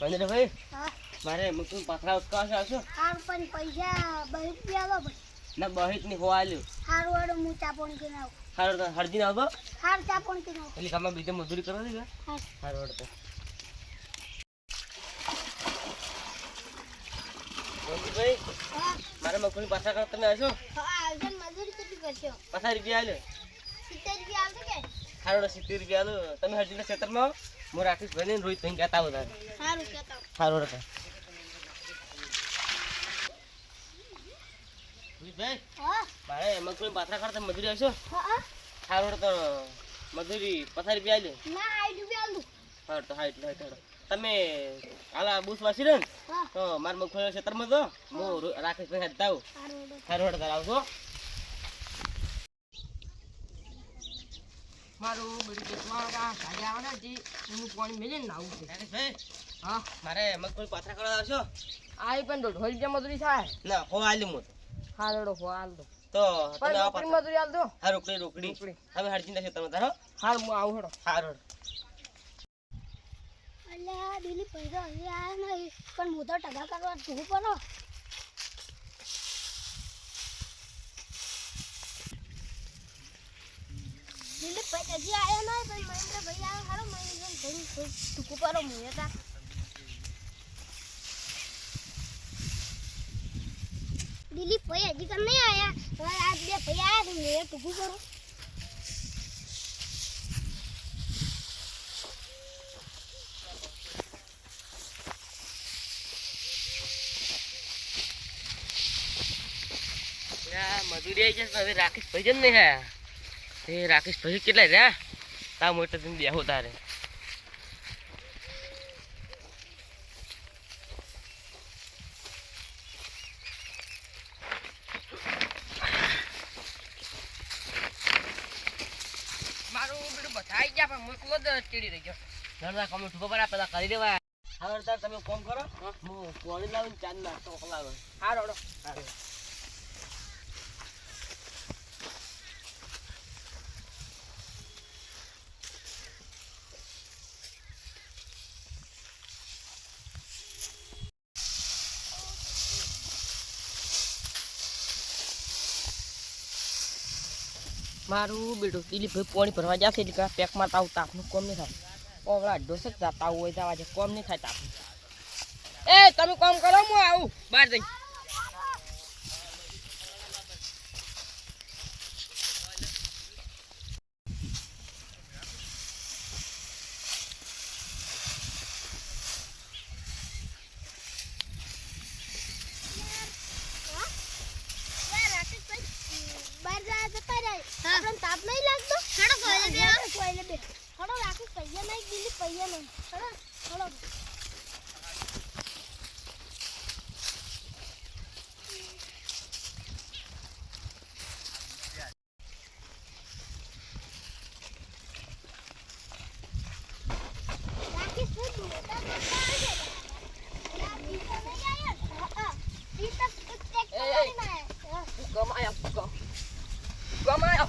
મહેન્દ્રભાઈ હા. મારે મુકું પાથરા ઉચકાવશે આવશો હાર પણ પૈસા બહિત રૂપિયા આવો ભાઈ. ના બહિતની હો આલ્યું. હાર વાળો હું ચા પણ કે નાવ હારું હરજી ના આવો હાર ચા પણ કે નાવ પેલી કામમાં બીજે મજૂરી કરવા દે હાર વાળો તો. મહેન્દ્રભાઈ મારે મગફળી પાછા કરતા તમે આવશો હા આવજો મજૂરી કેટલી કરશો? પાછા રૂપિયા આલ્યો. સિત્તેર રૂપિયા આવશે કે? હારું સિત્તેર રૂપિયા આલો તમે હરજીના ક્ષેત્રમાં હું રાખીશ ભાઈ ને રોહિત ભાઈ કહેતા આવો તારે સારું હડતો રોહિતભાઈ હા. મારે મગફળી પાથરા કરતા મજૂરી આવશો હા હારું હડતો મજૂરી પચાસ રૂપિયા આલું. હારું તો હાઈટ હાઈટ હાડો તમે આલા બુસ વાસી ને તો મારા મગફળી ક્ષેત્રમાં તો હું રો- ભાઈ હાથ આવું તારે આવશો મારું બધું દેખવા ગાડી આવે ને જે એનું પાણી મેલે ને છે. હા. મારે મગફળી પાથરા કરવા આવશો? આ પણ તો ઢોલ જે મજૂરી થાય. ના હો આલ્યું હું હા લડો હો હાલ દો તો તમે આવો રોકડી મજૂરી હાલ દો હા રોકડી રોકડી. રોકડી. તમે હરજીના ક્ષેત્રમાં તારો હાલ હું આવું હેડો. હારું અલ્યા દિલીપ પૈસા હજી આયા નહીં. પણ હું તો ટકા કરવા જવું પડો. ભાઈ હજી આયા નહીં પણ મહેન્દ્ર ભાઈ આવ્યો હારો મહેન્દ્ર ભાઈ ટૂંકું પડો મુએ તા દિલીપ ભાઈ હજી કમ નહીં આયા. હવે આજ બે ભાઈ આવ્યા તો મેં ટૂંકું કરું. મજૂરી આવી જશે, હવે નહીં હે એ રાકેશ ભાઈ કેટલા રહ્યા? તા મોટો થઈને બેહો તારે. કરી દેવા હવે તમે ફોન કરો. હું. પાણી લાવીને ચાંદ નાસ્તો મોકલાવે હા રડો હારું. મારું બેટો દિલીપભાઈ પાણી ભરવા જશે એટલે પેકમાં પેક મારતા આવું તાપનું કોમ નહીં થાય. ઓવળા ડોસે જતા આવું હોય જવા છે કોમ નહીં થાય તાપનું. એ, તમે કોમ કરો, હું આવું. બહાર જઈ યાર રાકેશભાઈ બહાર જવા જતા રહે આપણને તાપ નહીં લાગતો હેડો કોઈને બે કોઈને બે હેડો રાકેશ પૈયા નહીં દિલીપ પૈયા નહીં હેડો હેડો રાકેશભાઈ મોટા મોટા આવે છે રાકેશ તો નહીં આવ્યો હા ઈ તો એક એ, એ. કમાણીમાં આવ્યા. કમાયા કમ કમાયા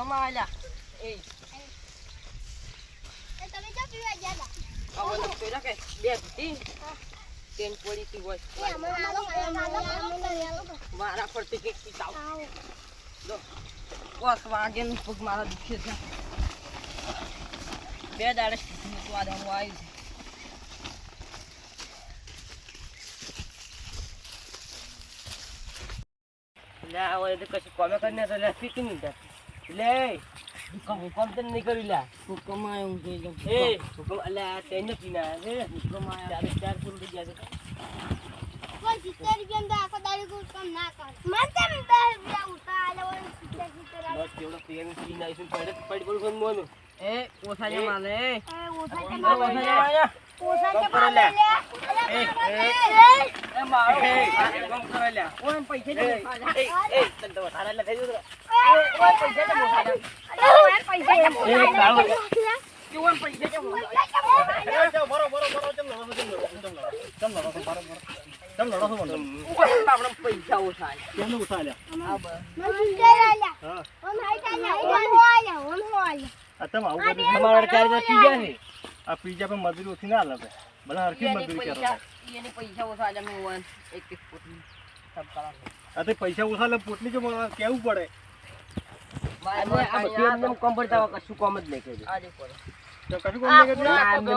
કમાયા એ એ તમે ક્યાં પીવા ગયા હતા આવો તો પેલા કે બે હતી તેન પડી એ હોય મારા પરથી કંઈક પીતાવ દાડે લે કશું કોમે કરીને તો લે પીકી નહીં જા. લે હુકમ હુકમ તો નહીં કર્યું લે હુકમ કમાય હું જોઈ લઉં એ હુકમ અલ્યા તેને પીના રે હુકમ આયા ચાર ચાર પૂરું થઈ ગયા કોઈ સિત્તેર રૂપિયા તો આખો દાડી કોઈ કામ ના કર મને તેમ બે રૂપિયા આલે હોય સિત્તેર સિત્તેર બસ કેવડો પીને પીને આવીશું પડે પડ પડી કોણ મોનો એ ઓસા જે માલે એ ઓસા જે માલે ઓસા જે માલે છે એ, એ એ મારો કોમ કરો લ્યા. ઓય પૈસા દે એ, એ, તને તો વધારે એટલે થઈ આ પીઝા પર મજૂરી ઓછી ના લાગે બધા હરખી મજૂરી કરો પૈસા ઓછા મેં એક એક પોટલી પૈસા ઓછા લે પોટલી કેવું પડે. મારે આ બધું એમને એમ કોમ પડતા હોય, કશું કોમ જ નહીં કર્યું. તો કશું કોમ નહીં કર્યું? તો.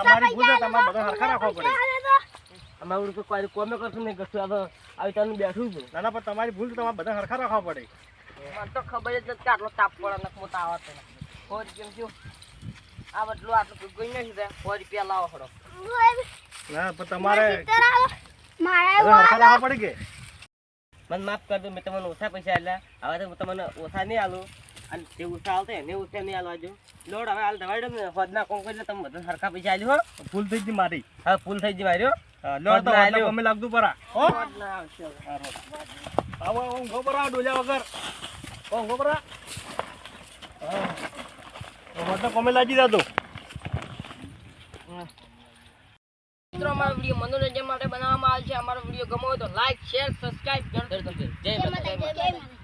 તમારી ભૂલ છે, તમારે બધા હરખા રાખવા પડે. અમારું તો કોઈ કોમે કરશું નહીં આ તો આવી તાનું બેઠું છું. ના ના પણ તમારી ભૂલ છે, તમારે બધા સરખા રાખવા પડે. મને તો ખબર જ નથી કે આટલો તાપ પડે ને મોટા આવતો સો રૂપિયા શું આ બટલું આટલું ગઈ નથી થાય સો રૂપિયા લાવો ખરો ના પણ તમારે મારા રાખવા પડે કે? મને માફ કરજો મેં તમને ઓછા પૈસા આલ્યા હવે તો તમને ઓછા નહીં આલું. અને જે ઓછા આવતો એને ઓછા નહીં આલવા જો લોડ હવે હાલ દવાડો ને હોદના કોમ કરીને તમે બધા સરખા પૈસા આલ્યો હો. ભૂલ થઈ ગઈ મારી. હા ફૂલ થઈ ગઈ માર્યો લોડ તો આલ્યો. કોમે લાગતું પરા. હો. આવો ઊંઘો પરા ડોલ્યા વગર. ઊંઘો પરા. હા. હોદના કોમે લાગી દાદો મિત્રો અમારો વીડિયો મનોરંજન માટે બનાવવામાં આવે છે. અમારો વીડિયો ગમો હોય તો લાઈક શેર સબસ્ક્રાઈબ જય માતા જય માતા